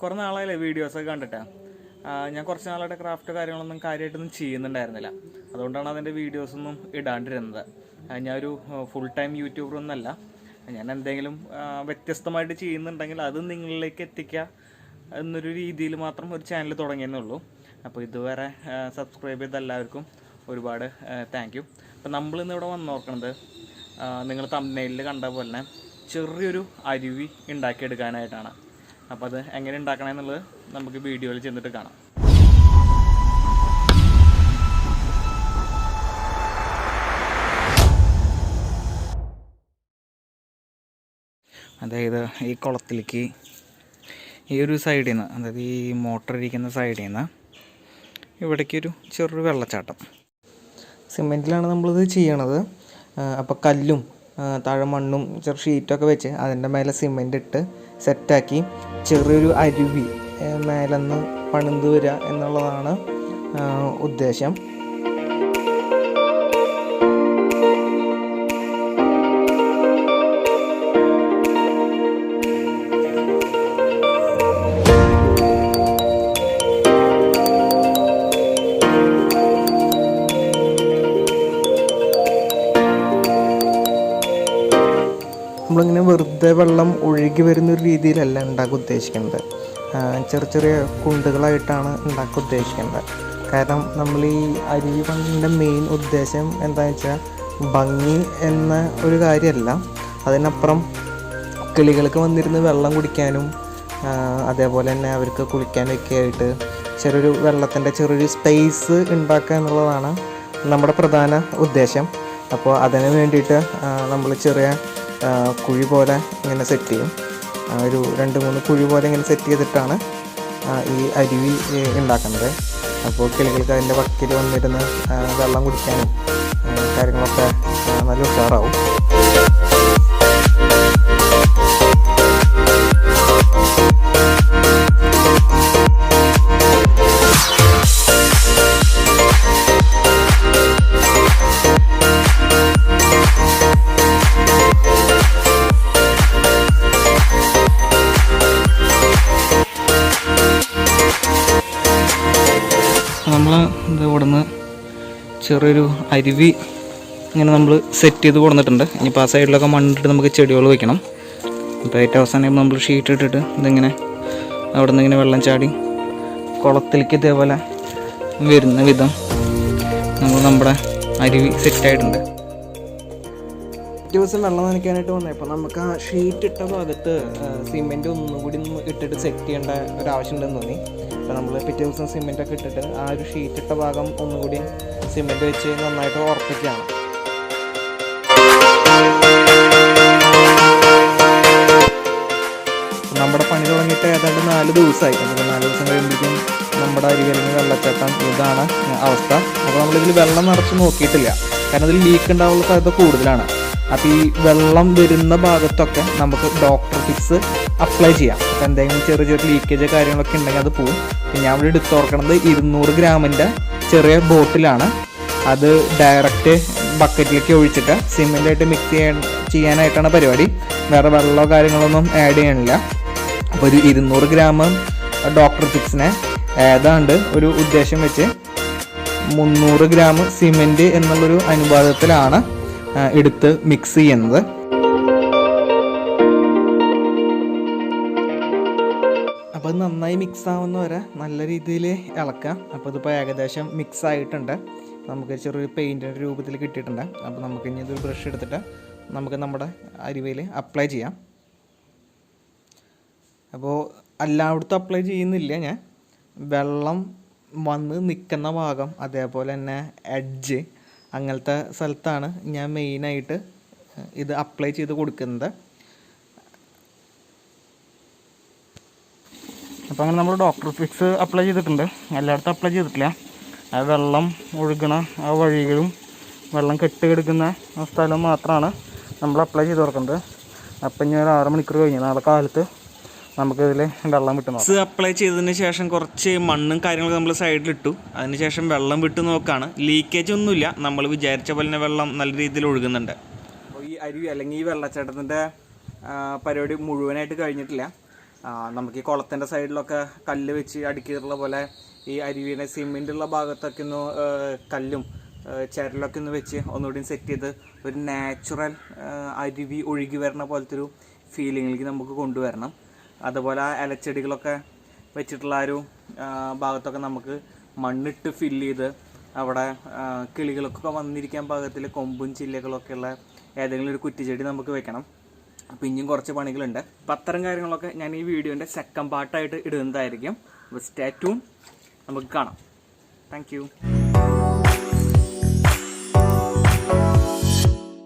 കുറേ നാളായില്ലേ വീഡിയോസൊക്കെ കണ്ടിട്ടാ? ഞാൻ കുറച്ച് നാളായിട്ട് ക്രാഫ്റ്റ് കാര്യങ്ങളൊന്നും കാര്യമായിട്ടൊന്നും ചെയ്യുന്നുണ്ടായിരുന്നില്ല. അതുകൊണ്ടാണ് അതിന്റെ വീഡിയോസൊന്നും ഇടാണ്ടിരുന്നത്. ഞാനൊരു ഫുൾ ടൈം യൂട്യൂബർ ഒന്നല്ല ഞാൻ എന്തെങ്കിലും വ്യത്യസ്തമായിട്ട് ചെയ്യുന്നുണ്ടെങ്കിൽ അത് നിങ്ങളിലേക്ക് എത്തിക്കുക എന്നൊരു രീതിയിൽ മാത്രം ഒരു ചാനൽ തുടങ്ങിയെന്നുള്ളൂ അപ്പോൾ ഇതുവരെ സബ്സ്ക്രൈബ് ചെയ്ത എല്ലാവർക്കും ഒരുപാട് താങ്ക് യു അപ്പോൾ നമ്മളിന്ന് ഇവിടെ വന്ന് നോക്കണത് നിങ്ങൾ തമ്മനയിൽ കണ്ട പോലെ ചെറിയൊരു അരുവി ഉണ്ടാക്കിയെടുക്കാനായിട്ടാണ്. അപ്പോൾ അത് എങ്ങനെ ഉണ്ടാക്കണമെന്നുള്ളത് നമുക്ക് വീഡിയോയിൽ ചെന്നിട്ട് കാണാം. അതായത് ഈ കുളത്തിലേക്ക് ഈ ഒരു സൈഡിൽ നിന്ന് അതായത് ഈ മോട്ടർ ഇരിക്കുന്ന സൈഡിൽ നിന്ന് ഇവിടേക്കൊരു ചെറു വെള്ളച്ചാട്ടം. സിമെന്റിലാണ് നമ്മളിത് ചെയ്യണത്. അപ്പോൾ കല്ലും താഴെ മണ്ണും ചെറു ഷീറ്റൊക്കെ വെച്ച് അതിന്റെ മേലെ സിമെന്റ് ഇട്ട് സെറ്റാക്കി. ചെറിയൊരു അരുവി മേലെന്ന് പണിത് വരിക എന്നുള്ളതാണ് ഉദ്ദേശം. നമ്മളിങ്ങനെ വെറുതെ വെള്ളം ഒഴുകി വരുന്ന ഒരു രീതിയിലല്ല ഉണ്ടാക്കി ഉദ്ദേശിക്കുന്നത്. ചെറിയ ചെറിയ കുണ്ടുകളായിട്ടാണ് ഉണ്ടാക്കി ഉദ്ദേശിക്കുന്നത്. കാരണം നമ്മൾ ഈ അരുവി പണ്ടിന്റെ മെയിൻ ഉദ്ദേശം എന്താണെന്ന് വെച്ചാൽ ഭംഗി എന്ന ഒരു കാര്യമല്ല അതിനപ്പുറം കിളികൾക്ക് വന്നിരുന്ന് വെള്ളം കുടിക്കാനും അതേപോലെ തന്നെ അവർക്ക് കുളിക്കാനൊക്കെ ആയിട്ട് ചെറിയൊരു വെള്ളത്തിന്റെ ചെറിയൊരു സ്പേസ് ഉണ്ടാക്കുക എന്നുള്ളതാണ് നമ്മുടെ പ്രധാന ഉദ്ദേശം. അപ്പോൾ അതിന് വേണ്ടിയിട്ട് നമ്മൾ ചെറിയ കുഴി പോലെ ഇങ്ങനെ സെറ്റ് ചെയ്യും. ഒരു രണ്ട് മൂന്ന് കുഴി പോലെ ഇങ്ങനെ സെറ്റ് ചെയ്തിട്ടാണ് ഈ അരുവി ഉണ്ടാക്കുന്നത്. അപ്പോൾ കിളികൾക്ക് അതിന്റെ വക്കിൽ വന്നിരുന്ന് വെള്ളം കുടിക്കാനും കാര്യങ്ങളൊക്കെ നല്ല ഉഷാറാവും. ഇത് ഇവിടുന്ന് ചെറിയൊരു അരുവി ഇങ്ങനെ നമ്മൾ സെറ്റ് ചെയ്ത് കൊടുത്തിട്ടുണ്ട്. ഇനിയിപ്പോൾ ആ സൈഡിലൊക്കെ മണ്ണിട്ട് നമുക്ക് ചെടികൾ വെക്കണം. അപ്പോൾ ഏറ്റവും അവസാനം നമ്മൾ ഷീറ്റ് ഇട്ടിട്ട് ഇതിങ്ങനെ അവിടെ നിന്ന് ഇങ്ങനെ വെള്ളം ചാടി കുളത്തിലേക്ക് ഇതേപോലെ വരുന്ന വിധം നമ്മൾ നമ്മുടെ അരുവി സെറ്റായിട്ടുണ്ട് ദിവസം വെള്ളം നനയ്ക്കാനായിട്ട് വന്നപ്പോൾ നമുക്ക് ആ ഷീറ്റ് ഇട്ട ഭാഗത്ത് സിമെന്റ് ഒന്നും കൂടി ഇട്ടിട്ട് സെറ്റ് ചെയ്യേണ്ട ഒരു ആവശ്യമുണ്ടെന്ന് തോന്നി. അപ്പോൾ നമ്മൾ പിറ്റേ ദിവസം സിമെന്റൊക്കെ ഇട്ടിട്ട് ആ ഒരു ഷീറ്റ് ഇട്ട ഭാഗം ഒന്നുകൂടി സിമെന്റ് വെച്ച് നന്നായിട്ട് ഉറപ്പിക്കുകയാണ്. നമ്മുടെ പണി തുടങ്ങിയിട്ട് ഏതാണ്ട് നാല് ദിവസമായി. നമുക്ക് നാല് ദിവസം കഴിയുമ്പോഴേക്കും നമ്മുടെ അരികലിന് വെള്ളച്ചാട്ടം ഇതാണ് അവസ്ഥ. അപ്പോൾ നമ്മളിതിൽ വെള്ളം നിറച്ച് നോക്കിയിട്ടില്ല. കാരണം അതിൽ ലീക്ക് ഉണ്ടാവാനുള്ള സാധ്യത കൂടുതലാണ്. അപ്പോൾ ഈ വെള്ളം വരുന്ന ഭാഗത്തൊക്കെ നമുക്ക് ഡോക്ടർ ഫിക്സ് അപ്ലൈ ചെയ്യാം. അപ്പോൾ എന്തെങ്കിലും ചെറിയ ചെറിയ ലീക്കേജ് കാര്യങ്ങളൊക്കെ ഉണ്ടെങ്കിൽ അത് പോവും. ഞാൻ ഇവിടെ എടുത്ത് ഓർക്കണത് ഇരുന്നൂറ് ഗ്രാമിന്റെ ചെറിയ ബോട്ടിലാണ്. അത് ഡയറക്റ്റ് ബക്കറ്റിലേക്ക് ഒഴിച്ചിട്ട് സിമെന്റായിട്ട് മിക്സ് ചെയ്യാൻ ചെയ്യാനായിട്ടാണ് പരിപാടി. വേറെ വെള്ളമോ കാര്യങ്ങളൊന്നും ആഡ് ചെയ്യണില്ല അപ്പോൾ ഒരു ഇരുന്നൂറ് ഗ്രാം ഡോക്ടർ ഫിക്സിനെ ഏതാണ്ട് ഒരു ഉദ്ദേശം വെച്ച് മുന്നൂറ് ഗ്രാം സിമെന്റ് എന്നുള്ളൊരു അനുപാതത്തിലാണ് എടുത്ത് മിക്സ് ചെയ്യുന്നത്. നന്നായി മിക്സ് ആവുന്ന വരെ നല്ല രീതിയിൽ ഇളക്കാം. അപ്പോൾ ഇതിപ്പോൾ ഏകദേശം മിക്സ് ആയിട്ടുണ്ട്. നമുക്ക് ചെറിയൊരു പെയിന്റിന്റെ രൂപത്തിൽ കിട്ടിയിട്ടുണ്ട്. അപ്പോൾ നമുക്ക് ഇനി ഇതൊരു ബ്രഷ് എടുത്തിട്ട് നമുക്ക് നമ്മുടെ അരിവയിൽ അപ്ലൈ ചെയ്യാം. അപ്പോൾ എല്ലായിടത്തും അപ്ലൈ ചെയ്യുന്നില്ല ഞാൻ. വെള്ളം വന്ന് നിൽക്കുന്ന ഭാഗം അതേപോലെ തന്നെ എഡ്ജ് അങ്ങനത്തെ സ്ഥലത്താണ് ഞാൻ മെയിനായിട്ട് ഇത് അപ്ലൈ ചെയ്ത് കൊടുക്കുന്നത്. അപ്പോൾ അങ്ങനെ നമ്മൾ ഡോക്ടർ ഫിക്സ് അപ്ലൈ ചെയ്തിട്ടുണ്ട്. എല്ലായിടത്തും അപ്ലൈ ചെയ്തിട്ടില്ല. ആ വെള്ളം ഒഴുകണ ആ വഴികളും വെള്ളം കെട്ടിയെടുക്കുന്ന കിടക്കുന്ന ആ സ്ഥലം മാത്രമാണ് നമ്മൾ അപ്ലൈ ചെയ്ത് കൊടുക്കുന്നത് അപ്പം ഇനി ഒരു ആറ് മണിക്കൂർ കഴിഞ്ഞ് നാളെ കാലത്ത് നമുക്കിതിൽ വെള്ളം വിട്ട് നോക്കാം. അപ്ലൈ ചെയ്തതിന് ശേഷം കുറച്ച് മണ്ണും കാര്യങ്ങളൊക്കെ നമ്മൾ സൈഡിലിട്ടു അതിന് ശേഷം വെള്ളം വിട്ട് നോക്കാണ്. ലീക്കേജ് ഒന്നുമില്ല. നമ്മൾ വിചാരിച്ച പോലെ വെള്ളം നല്ല രീതിയിൽ ഒഴുകുന്നുണ്ട്. അപ്പോൾ ഈ അരുവി അല്ലെങ്കിൽ ഈ വെള്ളച്ചാട്ടത്തിന്റെ പരിപാടി മുഴുവനായിട്ട് കഴിഞ്ഞിട്ടില്ല. നമുക്ക് ഈ കുളത്തിന്റെ സൈഡിലൊക്കെ കല്ല് വെച്ച് അടുക്കിയിട്ടുള്ള പോലെ ഈ അരുവിയുടെ സിമെന്റുള്ള ഭാഗത്തൊക്കെ ഒന്ന് കല്ലും ചരലൊക്കെ ഒന്ന് വെച്ച് ഒന്നുകൂടി സെറ്റ് ചെയ്ത് ഒരു നാച്ചുറൽ അരുവി ഒഴുകി വരുന്ന പോലത്തെ ഒരു ഫീലിങ്ങിലേക്ക് നമുക്ക് കൊണ്ടുവരണം. അതുപോലെ ആ ഇലച്ചെടികളൊക്കെ വെച്ചിട്ടുള്ള ഒരു ഭാഗത്തൊക്കെ നമുക്ക് മണ്ണിട്ട് ഫില്ല് ചെയ്ത് അവിടെ കിളികളൊക്കെ വന്നിരിക്കാൻ പാകത്തിൽ കൊമ്പും ചില്ലകളൊക്കെ ഉള്ള ഏതെങ്കിലും ഒരു കുറ്റിച്ചെടി നമുക്ക് വെക്കണം. അപ്പം ഇനിയും കുറച്ച് പണികളുണ്ട്. അപ്പം അത്തരം കാര്യങ്ങളൊക്കെ ഞാൻ ഈ വീഡിയോന്റെ സെക്കൻഡ് പാർട്ടായിട്ട് ഇടുന്നതായിരിക്കും. അപ്പോൾ സ്റ്റാറ്റൂൺ നമുക്ക് കാണാം. താങ്ക്